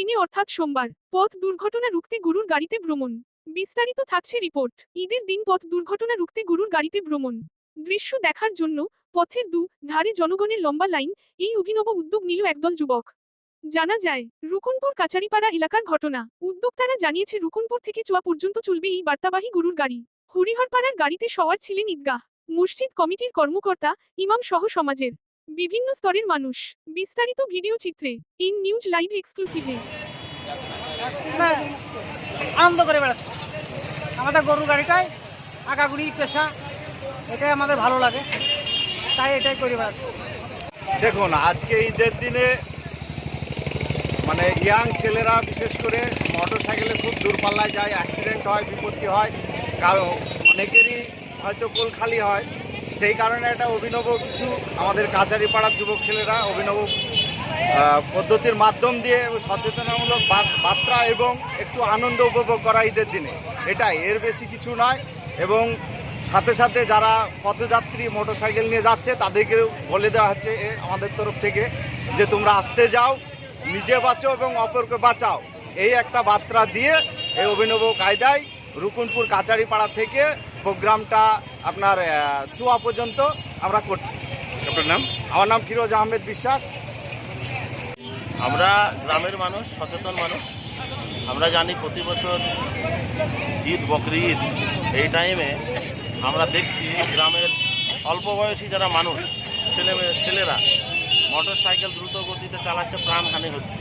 দিনে অর্থাৎ সোমবার, পথ দুর্ঘটনা রুখতে গরুর গাড়িতে ভ্রমণ। বিস্তারিত থাকছে রিপোর্ট। ঈদের দিন পথ দুর্ঘটনা রুখতে গরুর গাড়িতে ভ্রমণ। দৃশ্য দেখার জন্য পথের দু ধারে জনগণের লম্বা লাইন, এই অভিনব উদ্যোগ নিল একদল যুবক। জানা যায়, রুকুনপুর কাচারিপাড়া এলাকার ঘটনা। উদ্যোক্তারা জানিয়েছে, রুকুনপুর থেকে চুয়া পর্যন্ত চলবে এই বার্তাবাহী গরুর গাড়ি। হরিহরপাড়ার গাড়িতে সওয়ার ছিলেন ঈদগাহ। মসজিদ কমিটির কর্মকর্তা, ইমাম সহ সমাজের। বিভিন্ন স্তরের মানুষ। বিস্তারিত ভিডিও চিত্রে ইন নিউজ লাইভ এক্সক্লুসিভে। আমরা আনন্দ করে বেড়াচ্ছি। আমাদের গরুর গাড়িটাই আঁকাগুড়ি পেশা এটাই আমাদের ভালো লাগে। তাই এটাই করে বেড়াচ্ছে। দেখুন আজকে ঈদের দিনে মানে ইয়াং ছেলেরা বিশেষ করে মোটর সাইকেলে খুব দূরপাল্লায় যায় অ্যাক্সিডেন্ট হয় বিপত্তি হয় কারণ অনেকেরই হয়তো কোল খালি হয়। সেই কারণে একটা অভিনব কিছু আমাদের কাছারি পাড়ার যুবক ছেলেরা অভিনব পদ্ধতির মাধ্যম দিয়ে সচেতনামূলক বার্তা এবং একটু আনন্দ উপভোগ করা ঈদের দিনে। এটাই, এর বেশি কিছু নয় এবং সাথে সাথে যারা পথযাত্রী মোটরসাইকেল নিয়ে যাচ্ছে, তাদেরকেও বলে দেওয়া হচ্ছে আমাদের তরফ থেকে যে তোমরা আসতে যাও, নিজে বাঁচো এবং অপরকে বাঁচাও। এই একটা বার্তা দিয়ে এই অভিনব কায়দায় রুকুনপুর কাচারিপাড়া থেকে প্রোগ্রামটা আপনার চুয়া পর্যন্ত আমরা করছি। আপনার নাম? আমার নাম ফিরোজ আহমেদ বিশ্বাস। আমরা গ্রামের মানুষ সচেতন মানুষ। আমরা জানি প্রতি বছর ঈদ বকরি ঈদ। এই টাইমে আমরা দেখছি গ্রামের অল্প বয়সী যারা মানুষ ছেলে ছেলেরা মোটর সাইকেল দ্রুত গতিতে চালাচ্ছে প্রাণহানি হচ্ছে।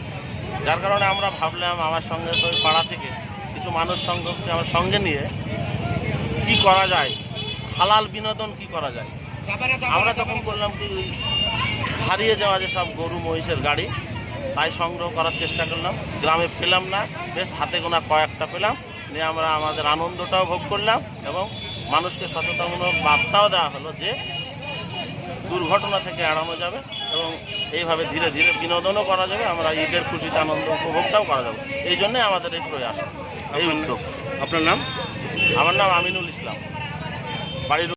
যার কারণে আমরা ভাবলাম আমার সঙ্গে ওই পাড়া থেকে কিছু মানুষ সঙ্গকে আমার সঙ্গে নিয়ে কি করা যায়? হালাল বিনোদন কি করা যায়? আমরা তখন করলাম কি হারিয়ে যাওয়া যে সব গরু মহিষের গাড়ি তাই সংগ্রহ করার চেষ্টা করলাম। গ্রামে পেলাম না বেশ হাতে গোনা কয়েকটা পেলাম। নিয়ে আমরা আমাদের আনন্দটাও ভোগ করলাম এবং মানুষকে সচেতনমূলক বার্তাও দেওয়া হলো যে দুর্ঘটনা থেকে এড়ানো যাবে এবং এইভাবে ধীরে ধীরে বিনোদনও করা যাবে। আমরা ঈদের খুশিতে আনন্দ উপভোগটাও করা যাবে। এই জন্যই আমাদের এই প্রয়াস এই উদ্যোগ। আপনার নাম? আমার নাম আমিনুল ইসলাম বাড়ির